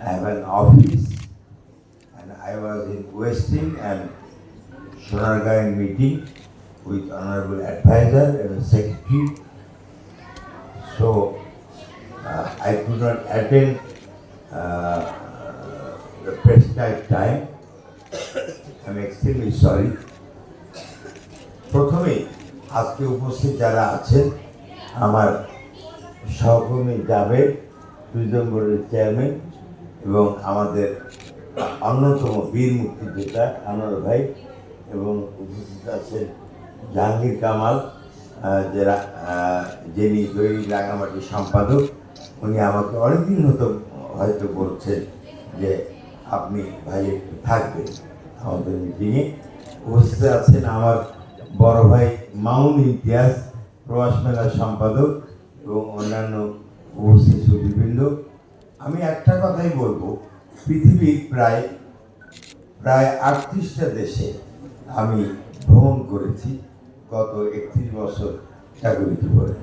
Have an office and I was in Westing and Sonargaon meeting with honorable advisor and secretary. So uh, I could not attend uh, the prescribed time. I'm extremely sorry. প্রথমে আজকে উপস্থিত যারা আছেন আমার সহকর্মী জাভেদ দুই নম্বরের chairman এবং আমাদের অন্যতম বীর মুক্তিযোদ্ধা আনোয়ার ভাই এবং উপস্থিত আছেন জাহাঙ্গীর কামাল যারা যিনি দৈনিক রাঙামাটি সম্পাদক, উনি আমাকে অনেকদিন হতো, হয়তো বলছেন যে আপনি ভাই একটু থাকবেন। আমাদের মিটিংয়ে উপস্থিত আছেন আমার বড় ভাই মাউন ইতিহাস প্রবাস মেলার সম্পাদক এবং অন্যান্য উপস্থিত সুদীবৃন্দ আমি একটা কথাই বলব পৃথিবীর প্রায় প্রায় আটত্রিশটা দেশে আমি ভ্রমণ করেছি গত একত্রিশ বছর চাকরি করে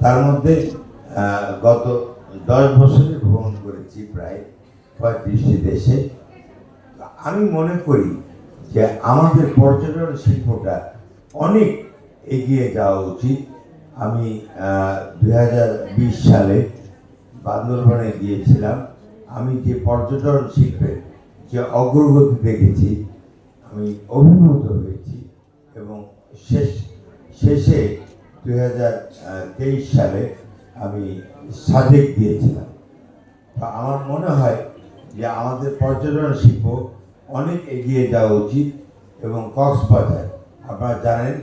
তার মধ্যে গত দশ বছরে ভ্রমণ করেছি প্রায় পঁয়ত্রিশটি দেশে। আমি মনে করি যে আমাদের পর্যটন শিল্পটা অনেক এগিয়ে যাওয়া উচিত। আমি দু হাজার বিশ সালে বান্দরবানে গিয়েছিলাম, আমি যে পর্যটন শিল্পে যে অগ্রগতি দেখেছি, আমি অভিভূত হয়েছি এবং শেষ, শেষে দুই হাজার তেইশ সালে আমি সাজেক গিয়েছিলাম। তো আমার মনে হয় যে আমাদের পর্যটন শিল্প অনেক এগিয়ে যাওয়া উচিত এবং কক্সবাজার, আপনারা জানেন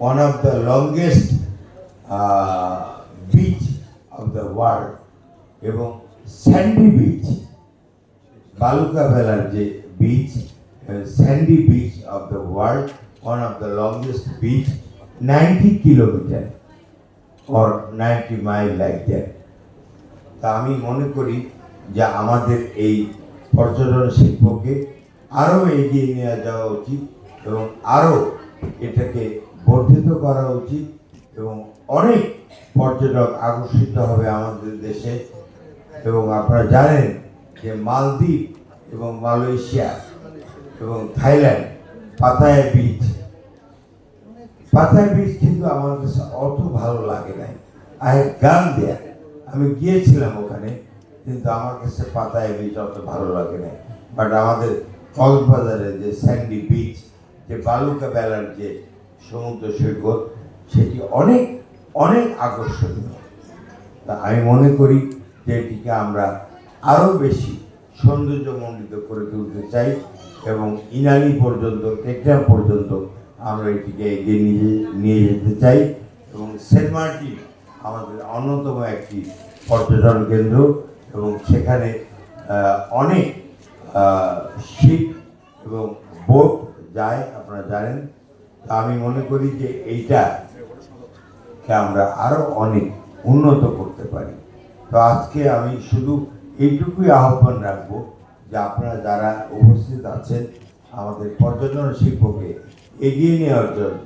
one of the longest beach of the world এবং স্যান্ডি বিচ, বালুকা ভেলার যে beach sandy beach of the world one of the longest beach ninety kilometer or ninety mile like that তা আমি মনে করি যে আমাদের এই পর্যটন শিল্পকে আরও এগিয়ে নিয়ে যাওয়া উচিত এবং আরও এটাকে বর্ধিত করা উচিত এবং অনেক পর্যটক আকর্ষিত হবে আমাদের দেশে। এবং আপনারা জানেন যে মালদ্বীপ এবং মালয়েশিয়া এবং থাইল্যান্ড পাতায় বীজ। পাতায় বীজ কিন্তু আমার কাছে অত ভালো লাগে নাই। হ্যাভ গান দেয়ার আমি গিয়েছিলাম ওখানে, কিন্তু আমার কাছে পাতায় বীজ অত ভালো লাগে নাই। বাট আমাদের কক্সবাজারের যে স্যান্ডি বিচ যে বালুকা বেলার যে সমুদ্র সৈকত, সেটি অনেক অনেক আকর্ষণীয়। তা আমি মনে করি যে এটিকে আমরা আরও বেশি সৌন্দর্যমণ্ডিত করে তুলতে চাই এবং ইনানি পর্যন্ত টেকনাম পর্যন্ত আমরা এটিকে এগিয়ে নিয়ে নিয়ে যেতে চাই এবং সেন্ট মার্টিন আমাদের অন্যতম একটি পর্যটন কেন্দ্র এবং সেখানে অনেক শিপ এবং বোট যায়, আপনারা জানেন। তা আমি মনে করি যে এইটাকে আমরা আরও অনেক উন্নত করতে পারি। তো আজকে আমি শুধু এইটুকুই আহ্বান রাখব যে আপনারা যারা উপস্থিত আছেন আমাদের পর্যটন শিল্পকে এগিয়ে নেওয়ার জন্য।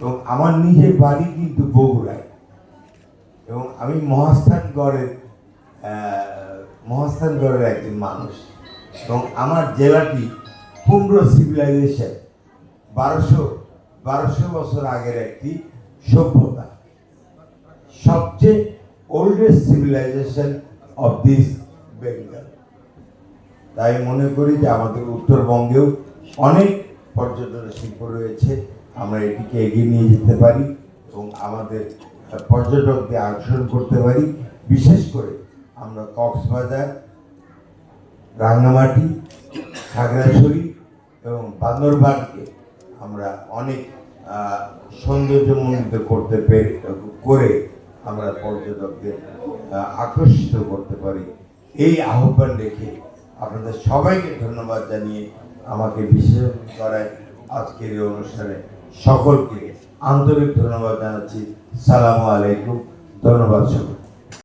এবং আমার নিজের বাড়ি কিন্তু বগুড়ায়। এবং আমি মহাস্থানগড়ের মহাস্থানগড়ের একজন মানুষ। এবং আমার জেলাটি কুমড়ো সিভিলাইজেশন বারোশো বারোশো বছর আগের একটি সভ্যতা। সবচেয়ে oldest civilization of this Bengal তাই মনে করি যে আমাদের উত্তরবঙ্গেও অনেক পর্যটন শিল্প রয়েছে। আমরা এটিকে এগিয়ে নিয়ে যেতে পারি এবং আমাদের পর্যটকদের আকর্ষণ করতে পারি। বিশেষ করে আমরা কক্সবাজার, রাঙ্গামাটি, খাগড়াছড়ি এবং বান্দরবানকে আমরা অনেক সৌন্দর্যমণ্ডিত করতে পেরে, করে আমরা পর্যটকদের আকর্ষিত করতে পারি। এই আহ্বান রেখে আপনাদের সবাইকে ধন্যবাদ জানিয়ে আমাকে বিশেষ করায় আজকের এই অনুষ্ঠানে সকলকে আন্তরিক ধন্যবাদ জানাচ্ছি। সালামু আলাইকুম। ধন্যবাদ সকল